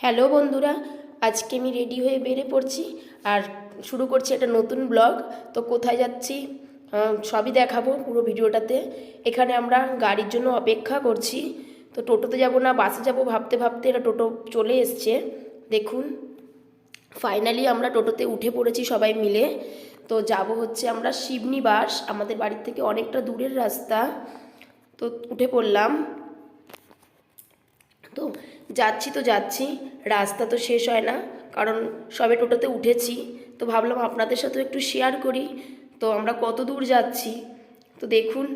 Hello বন্ধুরা, আজকে আমি রেডি হয়ে বেড়ে পড়ছি আর শুরু করছি একটা নতুন ব্লগ। তো কোথায় যাচ্ছি সবই দেখাবো পুরো ভিডিওটাতে। এখানে আমরা গাড়ির জন্য অপেক্ষা করছি। তো টোটোতে যাব না, বাসে যাব ভাবতে ভাবতে এটা টোটো চলে এসছে। দেখুন ফাইনালি আমরা টোটোতে উঠে পড়েছি সবাই মিলে। তো যাব হচ্ছে আমরা শিবনিবাস আমাদের বাড়ির থেকে অনেকটা দূরের রাস্তা। তো উঠে পড়লাম। তো যাচ্ছি তো যাচ্ছি, রাস্তা তো শেষ হয় না, কারণ সবে টোটোতে উঠেছি, তো ভাবলাম আপনাদের সাথেও একটু শেয়ার করি, তো আমরা কত দূর যাচ্ছি, তো দেখুন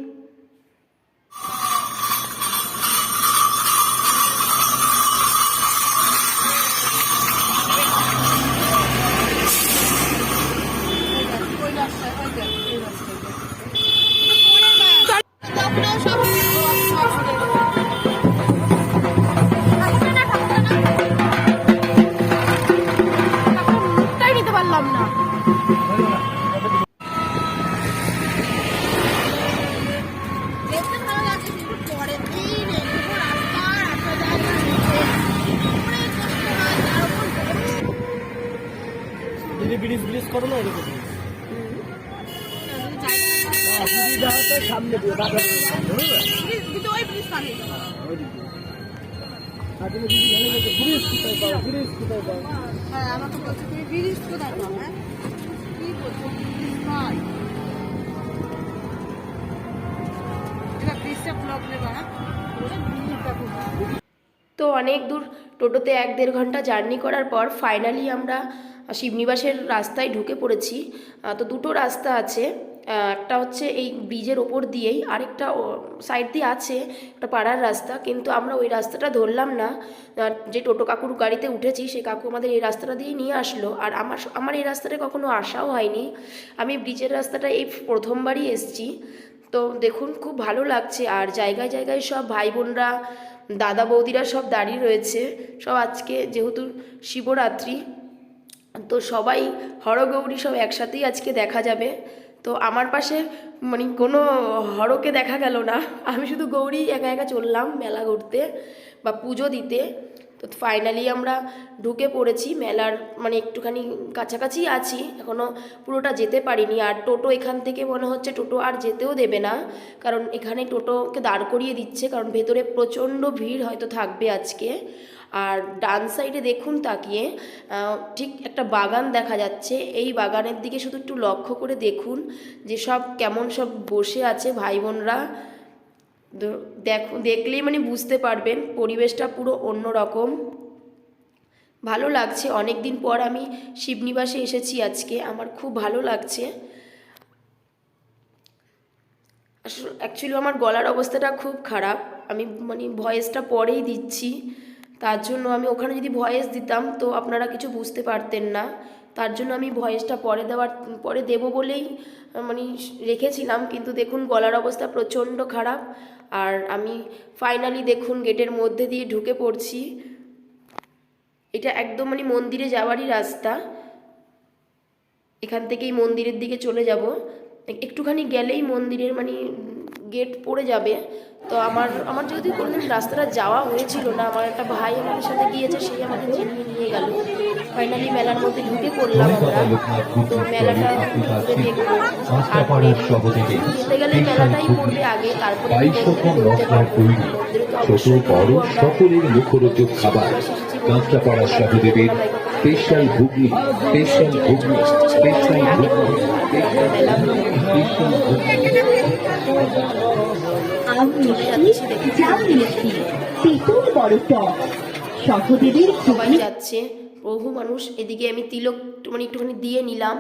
তো অনেক দূর টোটোতে এক দেড় ঘণ্টা জার্নি করার পর ফাইনালি আমরা শিবনিবাসের রাস্তায় ঢুকে পড়েছি। তো দুটো রাস্তা আছে। একটা হচ্ছে এই ব্রিজের ওপর দিয়েই আরেকটা সাইড দিয়ে আছে একটা পাড়ার রাস্তা, কিন্তু আমরা ওই রাস্তাটা ধরলাম না। যে টোটো কাকুর গাড়িতে উঠেছি সেই কাকু আমাদের এই রাস্তাটা দিয়ে নিয়ে আসলো। আর আমার আমার এই রাস্তাটা কখনো আসাও হয়নি। আমি ব্রিজের রাস্তাটা এই প্রথমবারই এসছি। তো দেখুন, খুব ভালো লাগছে। আর জায়গায় জায়গায় সব ভাই বোনরা, দাদা বৌদিরা সব দাঁড়িয়ে রয়েছে। সব আজকে যেহেতু শিবরাত্রি, তো সবাই হরগৌরী সব একসাথেই আজকে দেখা যাবে। তো আমার পাশে মানে কোনো হরকে দেখা গেল না। আমি শুধু গৌরী একা একা চললাম মেলা ঘুরতে বা পুজো দিতে। তো ফাইনালি আমরা ঢুকে পড়েছি, মেলার মানে একটুখানি কাছাকাছি আছি এখনও পুরোটা যেতে পারিনি। আর টোটো এখান থেকে মনে হচ্ছে টোটো আর যেতেও দেবে না, কারণ এখানে টোটোকে দাঁড় করিয়ে দিচ্ছে, কারণ ভেতরে প্রচণ্ড ভিড় হয়তো থাকবে আজকে। আর ডান সাইডে দেখুন তাকিয়ে ঠিক একটা বাগান দেখা যাচ্ছে। এই বাগানের দিকে শুধু একটু লক্ষ্য করে দেখুন যে সব কেমন সব বসে আছে ভাই বোনরা দেখো দেখলেই মানে বুঝতে পারবেন পরিবেশটা পুরো অন্য রকম ভালো লাগছে অনেক দিন পর আমি শিবনিবাসে এসেছি আজকে, আমার খুব ভালো লাগছে। অ্যাকচুয়ালি আমার গলার অবস্থাটা খুব খারাপ, আমি মানে ভয়েসটা পরেই দিচ্ছি। তার জন্য আমি ওখানে যদি ভয়েস দিতাম তো আপনারা কিছু বুঝতে পারতেন না। তার জন্য আমি ভয়েসটা পরে দেওয়ার, পরে দেবো বলেই মানে রেখেছিলাম। কিন্তু দেখুন, গলার অবস্থা প্রচণ্ড খারাপ। আর আমি ফাইনালি দেখুন, গেটের মধ্যে দিয়ে ঢুকে পড়ছি। এটা একদম মানে মন্দিরে যাওয়ারই রাস্তা। এখান থেকেই মন্দিরের দিকে চলে যাব। একটুখানি গেলেই মন্দিরের মানে গেট পড়ে যাবে। তো আমার আমার যেহেতু কোনোদিন রাস্তাটা যাওয়া হয়েছিল না আমার একটা ভাই আমাদের সাথে গিয়েছে সেই আমাকে চিনিয়ে নিয়ে গেল। ফাইনালি মেলার মধ্যে ঢুকে পড়লাম আমরা। তো মেলাটা ঘুরে দেখব। যেতে গেলে মেলাটাই পড়বে আগে তারপরে ছোট বড় আমরা। সকলের মুখরোচক খাবার। Kanchrapara সহদেবের special ghugni special ghugni special ghugni তেঁতুল সবাই যাচ্ছে। বহু মানুষ, এদিকে আমি তিলক মানে একটুখানি দিয়ে নিলাম।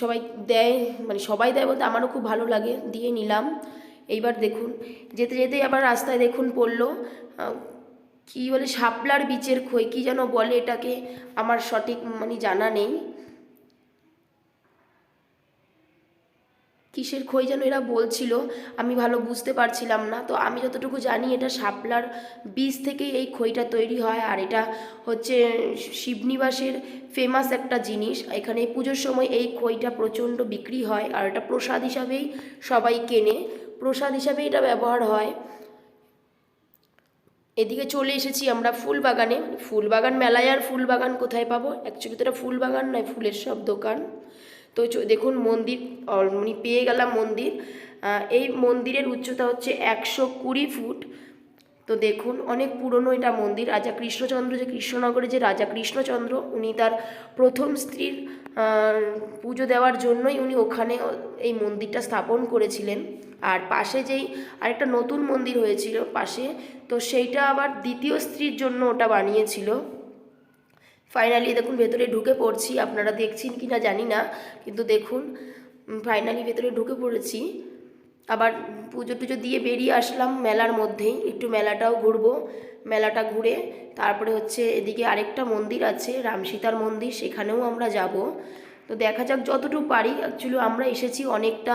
সবাই দেয় মানে সবাই দেয় বলতে আমারও খুব ভালো লাগে, দিয়ে নিলাম। এইবার দেখুন, যেতে যেতে আবার রাস্তায় দেখুন পড়ল। কি বলে, শাপলার বিচের খই, কি যেন বলে এটাকে, আমার সঠিক মানে জানা নেই। কিসের খই যেন এরা বলছিল, আমি ভালো বুঝতে পারছিলাম না। তো আমি যতটুকু জানি, এটা শাপলার বীজ থেকেই এই খইটা তৈরি হয়, আর এটা হচ্ছে শিবনিবাসের ফেমাস একটা জিনিস। এখানে পুজোর সময় এই খইটা প্রচণ্ড বিক্রি হয়, আর এটা প্রসাদ হিসাবেই সবাই কেনে। প্রসাদ হিসাবেই এটা ব্যবহার হয়। এদিকে চলে এসেছি আমরা ফুল বাগানে ফুল বাগান মেলায় আর ফুল বাগান কোথায় পাবো? অ্যাকচুয়ালি তো এটা ফুল বাগান নয়, ফুলের সব দোকান। তো দেখুন মন্দির, অল- মানে পেয়ে গেলাম মন্দির। এই মন্দিরের উচ্চতা হচ্ছে একশো কুড়ি ফুট। তো দেখুন, অনেক পুরনো এটা মন্দির। রাজা কৃষ্ণচন্দ্র, যে কৃষ্ণনগরে যে রাজা কৃষ্ণচন্দ্র, উনি তার প্রথম স্ত্রীর পুজো দেওয়ার জন্যই উনি ওখানে এই মন্দিরটা স্থাপন করেছিলেন। আর পাশে যেই আরেকটা নতুন মন্দির হয়েছিল পাশে, তো সেইটা আবার দ্বিতীয় স্ত্রীর জন্য ওটা বানিয়েছিল। ফাইনালি দেখুন, ভেতরে ঢুকে পড়ছি। আপনারা দেখছেন কি না জানি না, কিন্তু দেখুন ফাইনালি ভেতরে ঢুকে পড়েছি। আবার পুজো টুজো দিয়ে বেরিয়ে আসলাম মেলার মধ্যেই। একটু মেলাটাও ঘুরবো, মেলাটা ঘুরে তারপরে হচ্ছে এদিকে আরেকটা মন্দির আছে, রামসীতার মন্দির, সেখানেও আমরা যাব। তো দেখা যাক যতটুকু পারি। অ্যাকচুয়ালি আমরা এসেছি অনেকটা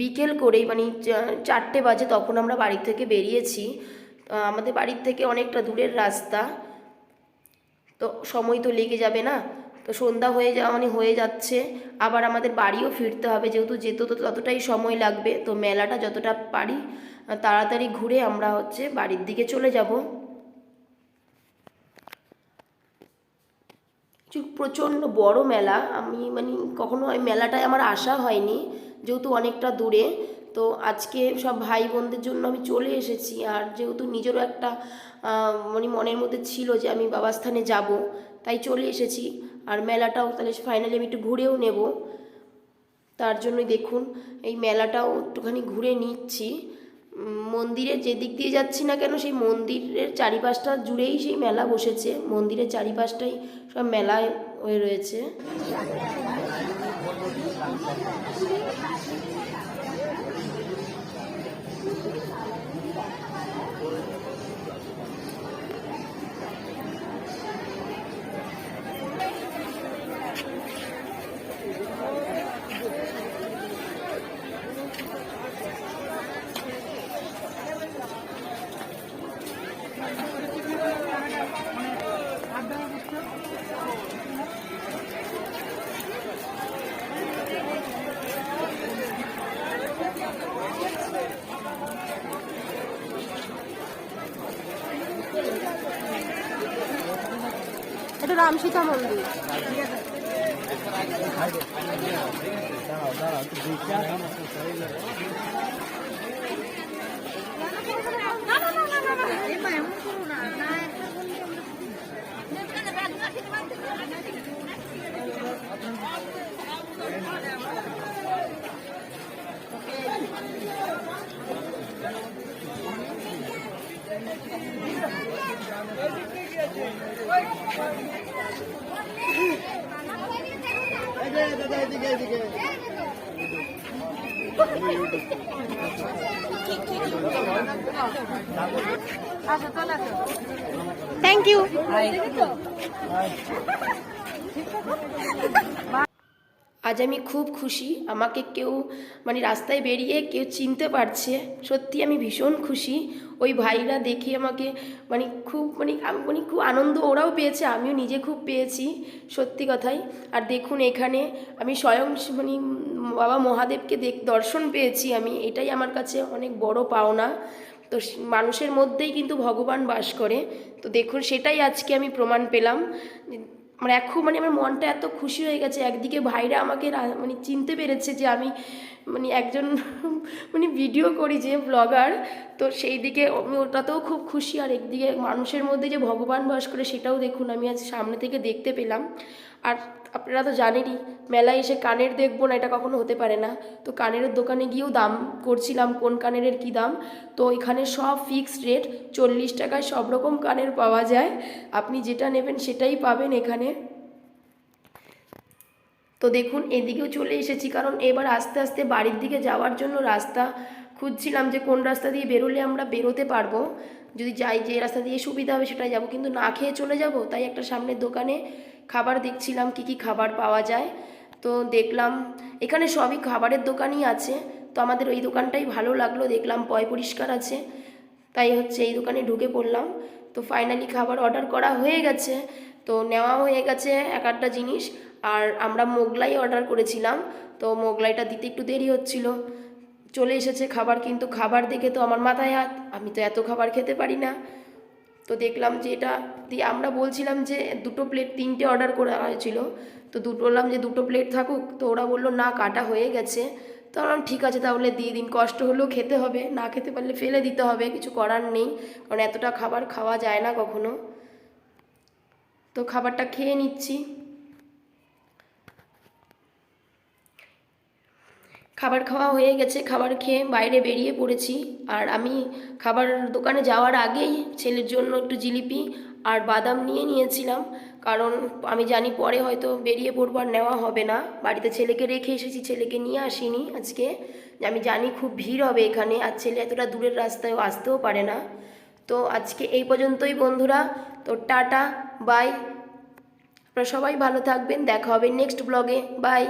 বিকেল করেই মানে চারটে বাজে তখন আমরা বাড়ি থেকে বেরিয়েছি। আমাদের বাড়ির থেকে অনেকটা দূরের রাস্তা। তো সময় তো লেগে যাবে না। তো সন্ধ্যা হয়ে যাওয়া মানে হয়ে যাচ্ছে। আবার আমাদের বাড়িও ফিরতে হবে, যেহেতু যেতে তো ততটাই সময় লাগবে। তো মেলাটা যতটা পারি তাড়াতাড়ি ঘুরে আমরা হচ্ছে বাড়ির দিকে চলে যাব। প্রচণ্ড বড় মেলা। আমি মানে কখনো ওই মেলাটায় আমার আসা হয়নি, যেহেতু অনেকটা দূরে। তো আজকে সব ভাই বোনদের জন্য আমি চলে এসেছি। আর যেহেতু নিজেরও একটা মানে মনের মধ্যে ছিল যে আমি বাবাস্থানে যাব, তাই চলে এসেছি। আর মেলাটাও তাহলে ফাইনালি আমি একটু ঘুরেও নেব। তার জন্যই দেখুন, এই মেলাটাও একটুখানি ঘুরে নিচ্ছি। মন্দিরের যেদিক দিয়ে যাচ্ছি না কেন, সেই মন্দিরের চারিপাশটা জুড়েই সেই মেলা বসেছে। মন্দিরের চারিপাশটাই সব মেলায় হয়ে রয়েছে। এটা রামসীতা মন্দির না না না না না এমা এমন করো না না একটা বললে দাদা এদিকে এদিকে থ্যাংক ইউ আজ আমি খুব খুশি। আমাকে কেউ মানে রাস্তায় বেরিয়ে কেউ চিনতে পারছে। সত্যি আমি ভীষণ খুশি। ওই ভাইরা দেখে আমাকে মানে খুব মানে মানে খুব আনন্দ ওরাও পেয়েছে, আমিও নিজে খুব পেয়েছি, সত্যি কথাই। আর দেখুন এখানে আমি স্বয়ং মানে বাবা মহাদেবকে দেখ, দর্শন পেয়েছি আমি, এটাই আমার কাছে অনেক বড় পাওনা। তো মানুষের মধ্যেই কিন্তু ভগবান বাস করে। তো দেখুন সেটাই আজকে আমি প্রমাণ পেলাম। আমার এখন মানে আমার মনটা এত খুশি হয়ে গেছে, একদিকে ভাইরা আমাকে মানে চিনতে পেরেছে যে আমি মানে একজন মানে ভিডিও করি যে ব্লগার তো সেই দিকে আমি ওটাতেও খুব খুশি। আর একদিকে মানুষের মধ্যে যে ভগবান বাস করে সেটাও দেখুন, আমি আজ সামনে থেকে দেখতে পেলাম। আর আপনারা তো জানেনই, মেলায় এসে কানের দেখব না, এটা কখনো হতে পারে না। তো কানের দোকানে গিয়েও দাম করছিলাম, কোন কানের কী দাম? তো এখানে সব ফিক্সড রেট চল্লিশ টাকায় সব রকম কানের পাওয়া যায়। আপনি যেটা নেবেন সেটাই পাবেন এখানে। তো দেখুন, এদিকেও চলে এসেছি, কারণ এবার আস্তে আস্তে বাড়ির দিকে যাওয়ার জন্য রাস্তা খুঁজছিলাম যে কোন রাস্তা দিয়ে বেরোলে আমরা বেরোতে পারব। যদি যাই যে রাস্তা দিয়ে সুবিধা হবে সেটাই যাব। কিন্তু না খেয়ে চলে যাব, তাই একটা সামনের দোকানে খাবার দেখছিলাম কি কি খাবার পাওয়া যায়। তো দেখলাম এখানে সবই খাবারের দোকানই আছে। তো আমাদের ওই দোকানটাই ভালো লাগল, দেখলাম পয় পরিষ্কার আছে। তাই হচ্ছে এই দোকানে ঢুকে পড়লাম। তো ফাইনালি খাবার অর্ডার করা হয়ে গেছে। তো নেওয়া হয়ে গেছে এক একটা জিনিস। আর আমরা মোগলাই অর্ডার করেছিলাম। তো মোগলাইটা দিতে একটু দেরি হচ্ছিল। চলে এসেছে খাবার, কিন্তু খাবার দেখে তো আমার মাথায় হাত। আমি তো এত খাবার খেতে পারি না। তো দেখলাম যে এটা দিয়ে আমরা বলছিলাম যে দুটো প্লেট তিনটে অর্ডার করা হয়েছিল। তো দুটো বললাম যে দুটো প্লেট থাকুক। তো ওরা বলল, না, কাটা হয়ে গেছে। তো বললাম, ঠিক আছে, তাহলে দিয়ে দিন। কষ্ট হলেও খেতে হবে। না খেতে পারলে ফেলে দিতে হবে। কিছু করার নেই। কারণ এতটা খাবার খাওয়া যায় না কখনো। তো খাবারটা খেয়ে নিচ্ছি। খাবার খাওয়া হয়ে গেছে, খাবার খেয়ে বাইরে বেরিয়ে পড়েছি। আর আমি খাবার দোকানে যাওয়ার আগেই ছেলের জন্য একটু জিলিপি আর বাদাম নিয়ে নিয়েছিলাম। কারণ আমি জানি পরে হয়তো বেরিয়ে পড়ব আর নেওয়া হবে না। বাড়িতে ছেলেকে রেখে এসেছি, ছেলেকে নিয়ে আসিনি আজকে। আমি জানি খুব ভিড় হবে এখানে আর ছেলে এতটা দূরের রাস্তায় আসতেও পারে না। তো আজকে এই পর্যন্তই বন্ধুরা। তো টাটা, বাই। আপনারা সবাই ভালো থাকবেন। দেখা হবে নেক্সট ব্লগে। বাই।